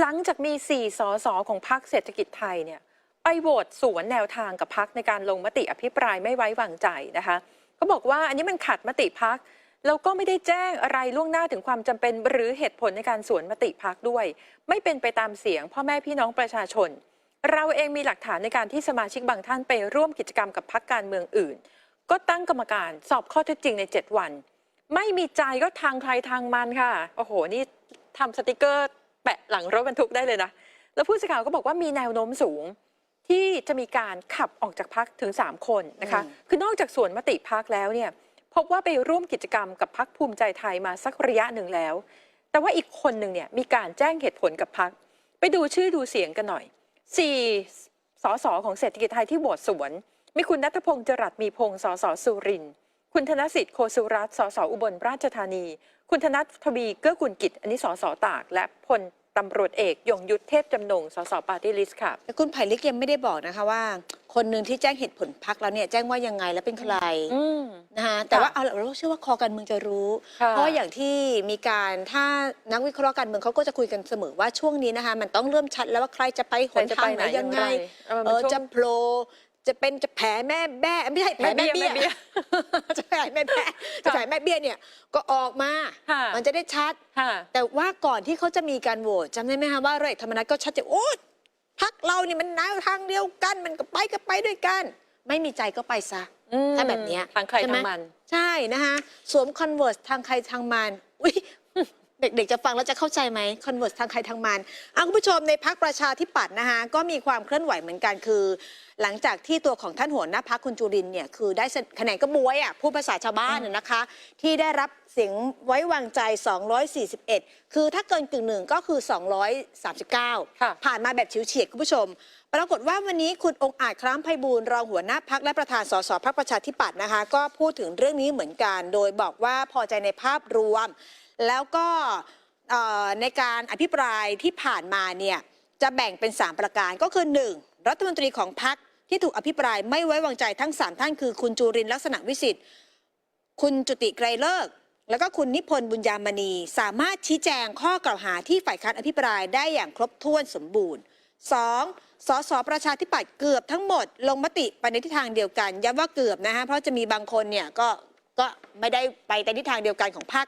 หลังจากมี 4 สสของพรรคเศรษฐกิจไทยเนี่ยไปโหวตสวนแนวทางกับพรรคในการลงมติอภิปรายไม่ไว้วางใจนะคะก็บอกว่าอันนี้มันขัดมติพักแล้วก็ไม่ได้แจ้งอะไรล่วงหน้าถึงความจำเป็น หรือเหตุผลในการสวนมติพักด้วย ไม่เป็นไปตามเสียงพ่อแม่พี่น้องประชาชน เราเองมีหลักฐานในการที่สมาชิกบางท่านไปร่วมกิจกรรมกับพักการเมืองอื่น ก็ตั้งกรรมการสอบข้อเท็จจริงใน 7 วัน ไม่มีใจก็ทางใครทางมันค่ะ โอ้โห นี่ทำสติกเกอร์ แปะหลังรถบรรทุกได้เลยนะ แล้วผู้สื่อข่าวก็บอกว่ามีแนวโน้มสูง ที่จะมีการขับออกจากพักถึง 3 คนนะคะอืมคือนอกจากส่วนมติพักแล้วเนี่ยพบว่าไปร่วมกิจกรรมกับพักภูมิใจไทยมาสักระยะหนึ่งแล้ว แต่ว่าอีกคนหนึ่งเนี่ยมีการแจ้งเหตุผลกับพัก ไปดูชื่อดูเสียงกันหน่อยสี่สสของเศรษฐกิจไทยที่โหวตสวน มีคุณนัทพงศ์จรัสมีพงศ์สสสุรินทร์คุณธนสิทธิ์โคสุรัตน์สสอุบลราชธานี คุณธนัททวีเกื้อกุลกิจ อันนี้สสตาก และพลตำรวจเอกยงยุทธเทพจำนงสสปาร์ตี้ลิสต์ค่ะ แต่คุณไผ่ลิกยังไม่ได้บอกนะคะว่า คนหนึ่งที่แจ้งเหตุผลพักแล้วเนี่ยแจ้งว่ายังไงและเป็นใครอืมนะคะแต่ค่ะว่าเอาละเราเชื่อว่าคอการเมืองจะรู้ค่ะเพราะว่าอย่างที่มีการถ้านักวิเคราะห์การเมืองเขาก็จะคุยกันเสมอว่าช่วงนี้นะคะมันต้องเริ่มชัดแล้วว่าใครจะไปหนทางไหนยังไงเออเอมันอช่วงจะโผล่ จะเป็นจะแผ่แม่แบ้ไม่ใช่แผ่แม่แม่เบี้ยเบี้ยแม่เบี้ย จะแผ่แม่แบ้จะแผ่แม่เบี้ยเนี่ยก็ออกมา ค่ะมันจะได้ชัด ค่ะ แต่ว่าก่อนที่เขาจะมีการโหวตจำได้ไหมคะว่าร้อยเอกธรรมนัฐก็ชัดเจนโอ้พักเรานี่มันแนวทางเดียวกันมันก็ไปก็ไปด้วยกัน ไม่มีใจก็ไปซะ อืมถ้าแบบเนี้ยทางใครใช่ไหม ทางมัน ใช่นะคะสวมคอนเวิร์สทางใครทางมัน อุ้ย เด็กๆจะฟังแล้วจะเข้าใจไหมคอนเวิร์สทางใครทางมันอะคุณผู้ชมในพักประชาธิปัตย์นะคะก็มีความเคลื่อนไหวเหมือนกันคือ หลังจากที่ตัวของท่านหัวหน้าพักคุณจุรินทร์เนี่ยคือได้คะแนนก็บวยอะพูดภาษาชาวบ้านน่ะนะคะ ที่ได้รับเสียงไว้วางใจ 241 คือถ้าเกินกึ่งหนึ่งก็คือ 239ค่ะผ่านมาแบบฉิวเฉียดคุณผู้ชม ปรากฏว่าวันนี้คุณองค์อาจคล้ามไพบูลย์รองหัวหน้าพักและประธานสสพักประชาธิปัตย์นะคะ ก็พูดถึงเรื่องนี้เหมือนกัน โดยบอกว่าพอใจในภาพรวม แล้วก็ในการอภิปรายที่ผ่านมาเนี่ยจะแบ่งเป็น 3 ประการก็คือ 1. รัฐมนตรีของพักที่ถูกอภิปรายไม่ไว้วางใจทั้ง 3 ท่านคือคุณจูรินลักษณะวิสิทธิ์ คุณจุติไกรเลิก แล้วก็คุณนิพนธ์บุญญามณี สามารถชี้แจงข้อกล่าวหาที่ฝ่ายค้านอภิปรายได้อย่างครบถ้วนสมบูรณ์ 2. สสประชาธิปัตย์เกือบทั้งหมด ลงมติไปในทิศทางเดียวกันย้ำว่าเกือบนะฮะเพราะจะมีบางคนเนี่ยก็ก็ไม่ได้ไปในทิศทางเดียวกันของพรรค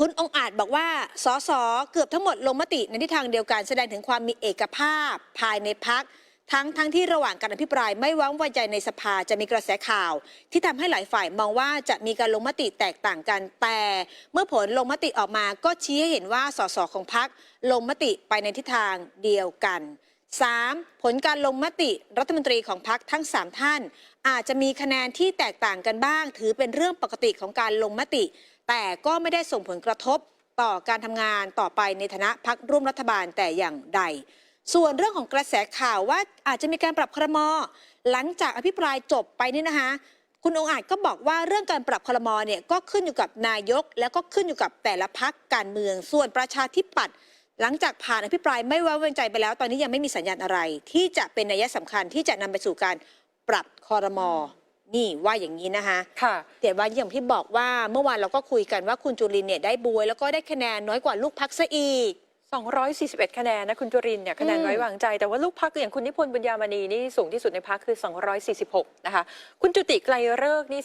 คุณองอาจบอกว่าสสเกือบทั้งหมดลงมติในทิศทางเดียวกันแสดงถึงความมีเอกภาพภายในพักทั้งทั้งที่ระหว่างการอภิปรายไม่ไว้วางใจในสภาจะมีกระแสข่าว ที่ทำให้หลายฝ่ายมองว่าจะมีการลงมติแตกต่างกัน แต่เมื่อผลลงมติออกมาก็ชี้ให้เห็นว่าสสของพักลงมติไปในทิศทางเดียวกัน 3. ผลการลงมติรัฐมนตรีของพักทั้ง 3 ท่าน อาจจะมีคะแนนที่แตกต่างกันบ้าง ถือเป็นเรื่องปกติของการลงมติ แต่ก็ไม่ได้ส่งผลกระทบต่อการทำงานต่อไปในฐานะพักร่วมรัฐบาลแต่อย่างใด ส่วนเรื่องของกระแสข่าวว่าอาจจะมีการปรับครมอหลังจากอภิปรายจบไปนี่นะคะ คุณองอาจก็บอกว่าเรื่องการปรับครมอเนี่ยก็ขึ้นอยู่กับนายก แล้วก็ขึ้นอยู่กับแต่ละพักการเมือง ส่วนประชาธิปัตย์หลังจากผ่านอภิปรายไม่ไว้วางใจไปแล้ว ตอนนี้ยังไม่มีสัญญาณอะไร ที่จะเป็นนัยสำคัญที่จะนำไปสู่การปรับคอรมอ นี่ว่าอย่างนี้นะคะ ค่ะแต่ว่าอย่างที่บอกว่าเมื่อวานเราก็คุยกันว่าคุณจุลินเนี่ยได้บวย แล้วก็ได้คะแนนน้อยกว่าลูกพักซะอีก 241 คะแนนนะคุณจุรินทร์เนี่ยคะแนนอืมไว้วางใจ แต่ว่าลูกพักอย่างคุณนิพนธ์บุญญามณีนี่สูงที่สุดในพักคือ 246 นะคะ คุณจุติไกลเลิกษ์นี่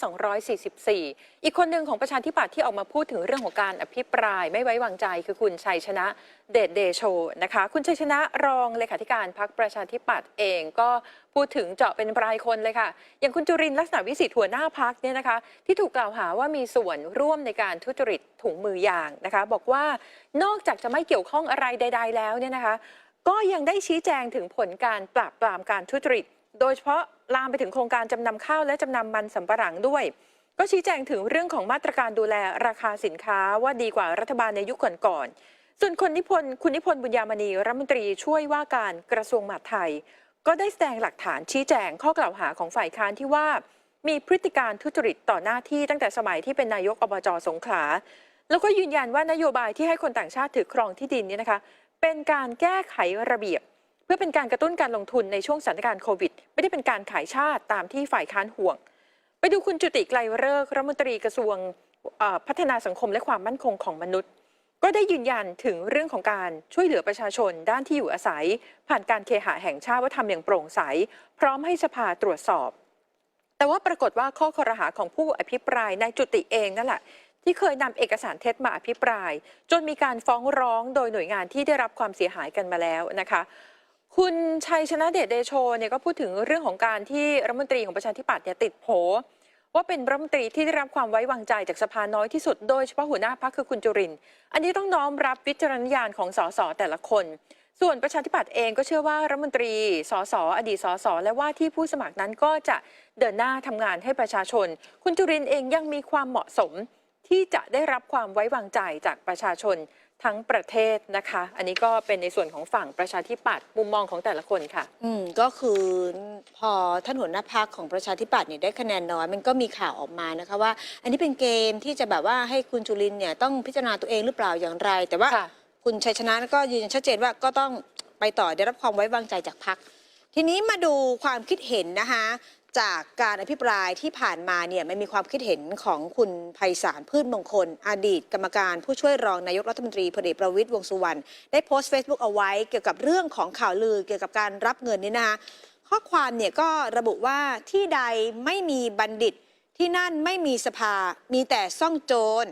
244 อีกคนหนึ่งของประชาธิปัตย์ที่ออกมาพูดถึงเรื่องของการอภิปรายไม่ไว้วางใจ คือคุณชัยชนะเดชเดโชนะคะ คุณชัยชนะรองเลขาธิการพักประชาธิปัตย์เองก็พูดถึงเจาะเป็นรายคนเลยค่ะ อย่างคุณจุรินทร์ลักษณะวิสิทธิ์หัวหน้าพักเนี่ยนะคะ ที่ถูกกล่าวหาว่ามีส่วนร่วมในการทุจริตถุงมือยางนะคะ บอกว่านอกจากจะไม่เกี่ยวข้องอะไรใด ๆ แล้วเนี่ยนะคะ ก็ยังได้ชี้แจงถึงผลการปราบปรามการทุจริต โดยเฉพาะลามไปถึงโครงการจำนำข้าวและจำนำมันสำปะหลังด้วย ก็ชี้แจงถึงเรื่องของมาตรการดูแลราคาสินค้าว่าดีกว่ารัฐบาลในยุคก่อนๆส่วนคนนิพนธ์คุณนิพนธ์บุญญามณีรัฐมนตรีช่วยว่าการกระทรวงมหาดไทย ก็ได้แสดงหลักฐานชี้แจงข้อกล่าวหาของฝ่ายค้านที่ว่ามีพฤติการทุจริตต่อหน้าที่ตั้งแต่สมัยที่เป็นนายกอบจสงขลา แล้วก็ยืนยันว่านโยบายที่ให้คนต่างชาติถือครองที่ดินเนี่ยนะคะ เป็นการแก้ไขระเบียบ เพื่อเป็นการกระตุ้นการลงทุนในช่วงสถานการณ์โควิด ไม่ได้เป็นการขายชาติตามที่ฝ่ายค้านห่วง ไปดูคุณจุติไกลเลิกรัฐมนตรีกระทรวงพัฒนาสังคมและความมั่นคงของมนุษย์ ก็ได้ยืนยันถึงเรื่องของการช่วยเหลือประชาชนด้านที่อยู่อาศัย ผ่านการเคหะแห่งชาติว่าทำอย่างโปร่งใส พร้อมให้สภาตรวจสอบ แต่ว่าปรากฏว่าข้อคอรหาของผู้อภิปรายในายจุติเองนั่นแหละ ที่เคยนำเอกสารเท็จมาอภิปราย จนมีการฟ้องร้องโดยหน่วยงานที่ได้รับความเสียหายกันมาแล้วนะคะคุณชัยชนะเดชเดโชเนี่ยก็พูดถึงเรื่องของการที่รัฐมนตรีของประชาธิปัตย์เนี่ยติดโผว่าเป็นรัฐมนตรีที่ได้รับความไว้วางใจจากสภาน้อยที่สุดโดยเฉพาะหัวหน้าพรรคคือคุณจุริน อันนี้ต้องน้อมรับวิจารณญาณของสสแต่ละคน ส่วนประชาธิปัตย์เองก็เชื่อว่ารัฐมนตรี สสอดีตสสและว่าที่ผู้สมัครนั้นก็จะเดินหน้าทำงานให้ประชาชน คุณจุรินเองยังมีความเหมาะสม ที่จะได้รับความไว้วางใจจากประชาชนทั้งประเทศนะคะ อันนี้ก็เป็นในส่วนของฝั่งประชาธิปัตย์มุมมองของแต่ละคนค่ะ อืมก็คือพอท่านหัวหน้าพักของประชาธิปัตย์เนี่ยได้คะแนนน้อย มันก็มีข่าวออกมานะคะว่า อันนี้เป็นเกมที่จะแบบว่าให้คุณจุลินทร์เนี่ยต้องพิจารณาตัวเองหรือเปล่าอย่างไร แต่ว่าค่ะ คุณชัยชนะก็ยืนยันชัดเจนว่าก็ต้องไปต่อได้รับความไว้วางใจจากพัก ทีนี้มาดูความคิดเห็นนะคะ จากการอภิปรายที่ผ่านมาเนี่ยมันมีความคิดเห็นของคุณไพศาลพืชมงคล อดีต กรรมการผู้ช่วยรองนายกรัฐมนตรีพลเอกประวิตยวงสุวรรณได้โพสต์ Facebook เอาไว้เกี่ยวกับเรื่องของข่าวลือเกี่ยวกับการรับเงินนี่นะคะข้อความเนี่ยก็ระบุว่าที่ใดไม่มีบัณฑิตที่นั่นไม่มีสภา มีแต่ซ่องโจร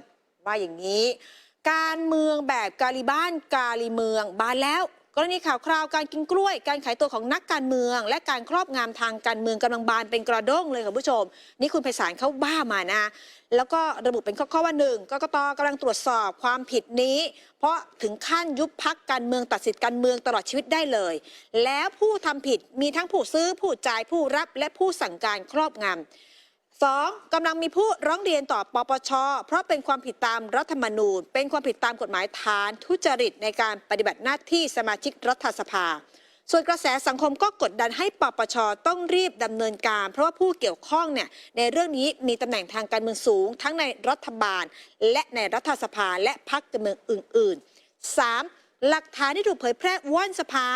ว่าอย่างนี้ การเมืองแบบกาลีบ้านกาลีเมืองบานแล้ว กรณีข่าวคราวการกินกล้วย การขายตัวของนักการเมือง และการครอบงำทางการเมืองกำลังบานเป็นกระด้งเลยค่ะผู้ชม นี่คุณไพศาลเขาบ้ามานะ แล้วก็ระบุเป็นข้อๆว่าหนึ่งกกตกำลังตรวจสอบความผิดนี้ เพราะถึงขั้นยุบพักการเมืองตัดสิทธิ์การเมืองตลอดชีวิตได้เลย แล้วผู้ทำผิดมีทั้งผู้ซื้อผู้จ่ายผู้รับและผู้สั่งการครอบงำ สองกำลังมีผู้ร้องเรียนต่อปปช เพราะเป็นความผิดตามรัฐธรรมนูญ เป็นความผิดตามกฎหมายฐานทุจริตในการปฏิบัติหน้าที่สมาชิกรัฐสภา ส่วนกระแสสังคมก็กดดันให้ปปชต้องรีบดำเนินการ เพราะว่าผู้เกี่ยวข้องเนี่ยในเรื่องนี้มีตำแหน่งทางการเมืองสูง ทั้งในรัฐบาล และในรัฐสภาและพรรคการเมืองอื่น ๆ 3. หลักฐานที่ถูกเผยแพร่ว่อนสภา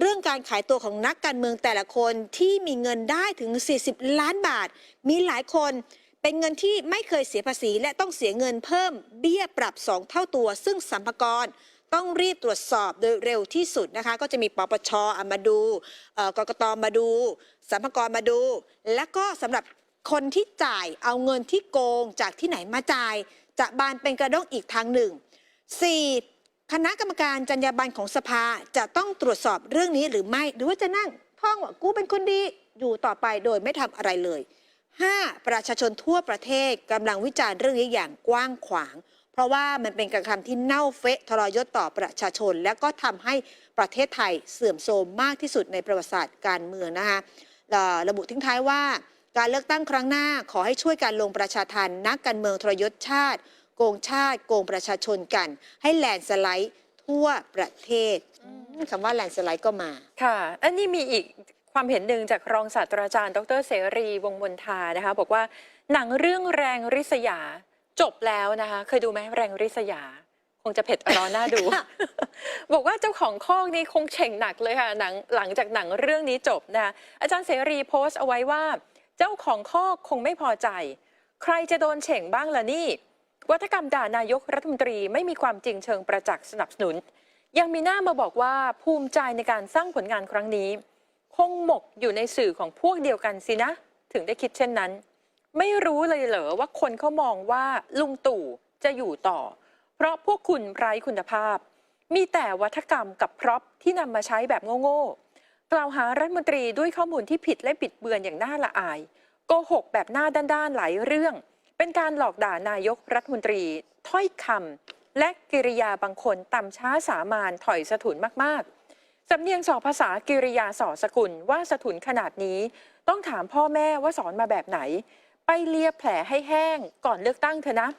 เรื่องการขายตัวของนักการเมืองแต่ละคนที่มีเงินได้ถึง 40 ล้านบาท มีหลายคนเป็นเงินที่ไม่เคยเสียภาษีและต้องเสียเงินเพิ่มเบี้ยปรับ 2 เท่าตัว ซึ่งสัมภากรต้องรีบตรวจสอบโดยเร็วที่สุดนะคะ ก็จะมีปปชอะมาดูเอ่อกกตมาดูสัมภากรมาดู และก็สำหรับคนที่จ่ายเอาเงินที่โกงจากที่ไหนมาจ่าย จะบานเป็นกระด้งอีกทางหนึ่ง 4. คณะกรรมการจรรยาบรรณของสภาจะต้องตรวจสอบเรื่องนี้หรือไม่ หรือว่าจะนั่งท่องว่ากูเป็นคนดีอยู่ต่อไปโดยไม่ทำอะไรเลย 5. ประชาชนทั่วประเทศกำลังวิจารณ์เรื่องนี้อย่างกว้างขวาง เพราะว่ามันเป็นการกระทำที่เน่าเฟะทรยศต่อประชาชน และก็ทำให้ประเทศไทยเสื่อมโทรมมากที่สุดในประวัติศาสตร์การเมืองนะคะระบุทิ้งท้ายว่า การเลือกตั้งครั้งหน้าขอให้ช่วยการลงประชาทันนักการเมืองทรยศชาติ โกงชาติ โกงประชาชนกัน ให้แลนด์สไลด์ทั่วประเทศอืมคำว่าแลนด์สไลด์ก็มา ค่ะ อันนี้มีอีกความเห็นหนึ่งจากรองศาสตราจารย์ ดรเสรีวงศ์มนทานะคะ บอกว่าหนังเรื่องแรงริษยาจบแล้วนะคะ เคยดูไหมแรงริษยา คงจะเผ็ดร้อนน่าดู บอกว่าเจ้าของข้องนี่คงเฉ่งหนักเลยค่ะหนังหลังจากหนังเรื่องนี้จบนะคะอาจารย์เสรีโพสต์เอาไว้ว่า เจ้าของข้อกคงไม่พอใจ ใครจะโดนเฉ่งบ้างล่ะนี่ วัฒกรรมด่านายกรัฐมนตรีไม่มีความจริงเชิงประจักษ์สนับสนุน ยังมีหน้ามาบอกว่าภูมิใจในการสร้างผลงานครั้งนี้ คงหมกอยู่ในสื่อของพวกเดียวกันสินะ ถึงได้คิดเช่นนั้น ไม่รู้เลยเหรอว่าคนเขามองว่าลุงตู่จะอยู่ต่อ เพราะพวกคุณไร้คุณภาพ มีแต่วัฒกรรมกับพร็อพที่นำมาใช้แบบโง่ๆกล่าวหารัฐมนตรีด้วยข้อมูลที่ผิดและบิดเบือนอย่างน่าละอายโกหกแบบหน้าด้านๆหลายเรื่อง เป็นการหลอกด่านายกรัฐมนตรีถ้อยคำและกิริยาบางคนต่ำช้าสามานถอยสะถุนมากๆสำเนียงสอภาษากิริยาสอสกุลว่าสะถุนขนาดนี้ ต้องถามพ่อแม่ว่าสอนมาแบบไหน ไปเลียแผลให้แห้งก่อนเลือกตั้งเถอะนะ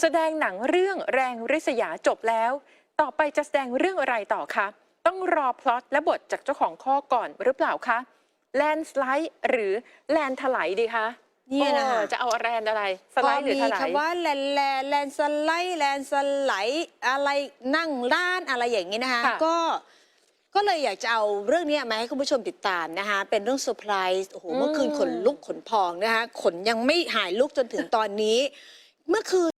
แสดงหนังเรื่องแรงริษยาจบแล้ว ต่อไปจะแสดงเรื่องอะไรต่อคะต้องรอพล็อตและบทจากเจ้าของข้อก่อนหรือเปล่าคะแลนสไลด์หรือแลนถลายดีคะ เนี่ยนะคะโอ้จะเอาแลนอะไรสพไลอด์หรือมีถลาย คำว่าแลนแลนแลนสไลด์แลนสไลด์อะไรนั่งร้านอะไรอย่างนี้นะคะค่ะก็ก็เลยอยากจะเอาเรื่องนี้มาให้คุณผู้ชมติดตามนะคะ เป็นเรื่องเซอร์ไพรส์โอ้โหเมื่อคืนขนลุกขนพองนะคะขนยังไม่หายลุกจนถึงตอนนี้ เมื่อคืน